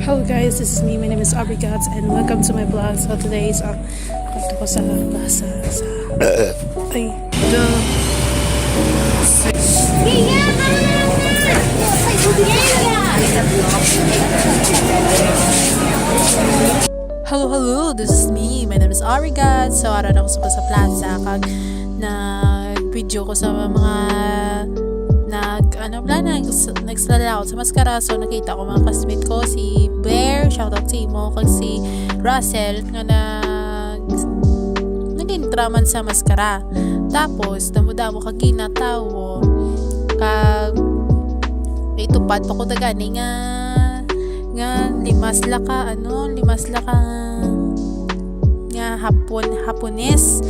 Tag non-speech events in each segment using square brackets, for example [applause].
Hello guys, this is me. My name is Aubrey Gats and welcome to my vlog. So today is um, punta ko sa plaza sa... [coughs] Ay, the... Hello, hello! This is me. My name is Aubrey Gats. So, aran ako sa plaza kag nag-video ko sa mga ano wala nag nagsalalaw sa maskara. So nakita ko mga classmate ko si Blair shoutout sa imo. Kag si Russell nga nag nagintraman sa maskara. Tapos damo-damo kag ginatawo. Kag itupad pa ko dagani nga nga limas la ka ano limas la ka nga hapon hapones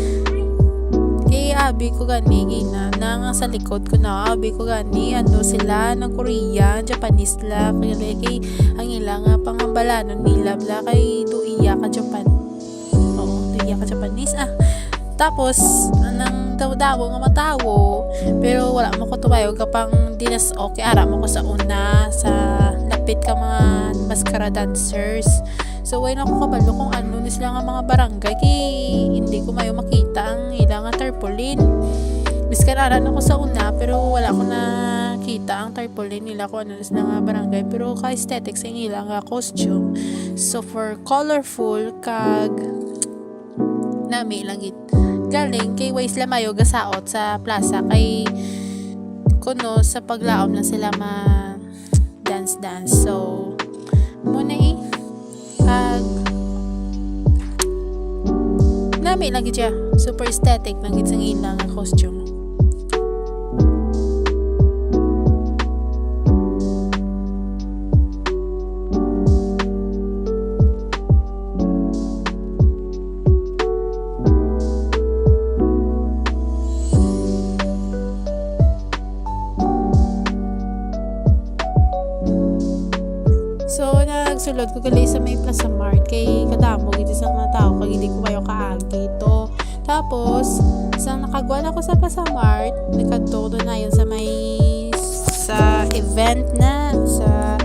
abi ko gani gina na nga sa likod ko na. Abi ko gani ano sila ng Korean Japanese la kay kay ang ila nga pangambalanon nila bla kay duiya ka Japan. Oo duiya ka Japanese. Ah tapos anang daw-daw nga matawo. Pero wala mo ko tumayo kapang dinas okay ara mo ko sa una sa lapit ka mga mascara dancers So, way na ako kabalo kung ano ni sila nga mga barangay? Kay hindi ko mayo makita ang ilang tarpaulin. Biskararan ako sa una pero wala ko na kita ang tarpaulin nila kung ano ni sila nga barangay. Pero ka aesthetics ang ilang nga costume. So, for colorful kag nami langit galing kay Ways Lamayo gasaot sa plaza. Kay kuno sa paglaom lang sila ma dance dance so muna eh kag nami lagi siya super aesthetic lang gid sang ilang costume nagsulod ko gali sa may Plaza Mart kay kadamo gito sa mga tao kag hindi ko kayo kaagi to. Tapos, sa nakagwan ako sa Plaza Mart, nagkadto ko na yun sa may sa event na sa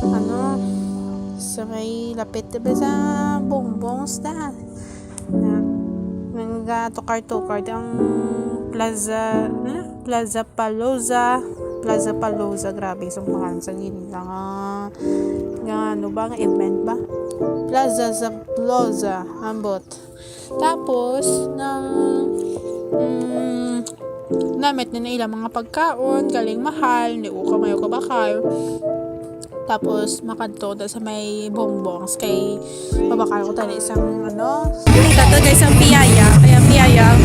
ano sa may lapit diba sa bongbongs na na nagtukar-tukar ang Plaza na Plaza Paloza Plaza Paloza grabe sa pangalan sa gini nga nga ano ba nga event ba? Plaza Zaploza ambot. Tapos nang mm, namit na ilang mga pagkaon galing mahal ni uka mayo kabakal tapos makanto na sa may bongbongs kay mabakal ko tali isang ano? Dito guys ang piyaya. Kaya piyaya. ang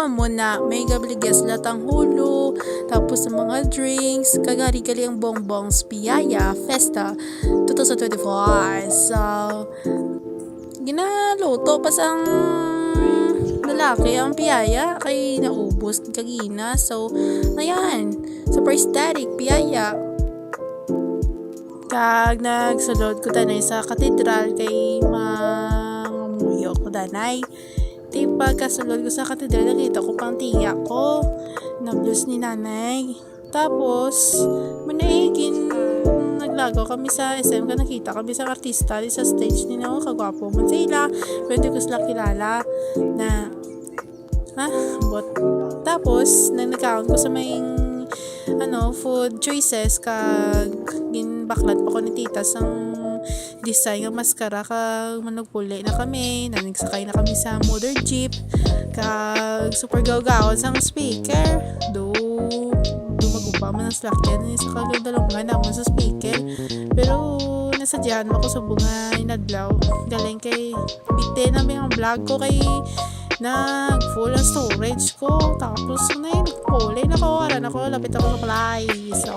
So, amo na, may gabligas latang hulo, tapos sa mga drinks, kagari-gali ang bongbongs Piyaya Festa 2024. So, ginaluto pa sang lalaki ang piyaya kay naubos kagina. So, ayan, super static piyaya. Kag nagsulod ko tanay sa katedral kay mangamuyo ko danay. Di pagkasulod ko sa katedral, nakita ko pang tiya ko. Na blues ni nanay. Tapos, manaigin naglagaw kami sa SM ka nakita kami sa artista di sa stage ni Nao kagwapo man sila. Pwede ko sila kilala na ha bot. Tapos nang nagkaon ko sa may ano food choices kag ginbaklat pa ko ni tita sang design nga maskara kag manugpuli na kami nanigsakay na kami sa motor jeep kag super gawgawon sang speaker. Do dumagupa man ang slakyan ni sa kagandalungan naman sa speaker. Pero nasadyahan mo ko sa bunga inadlaw galing kay bitin na ang vlog ko kay nag full ang storage ko. Tapos na yun nagpuli na ko aran ako lapit ako sa play so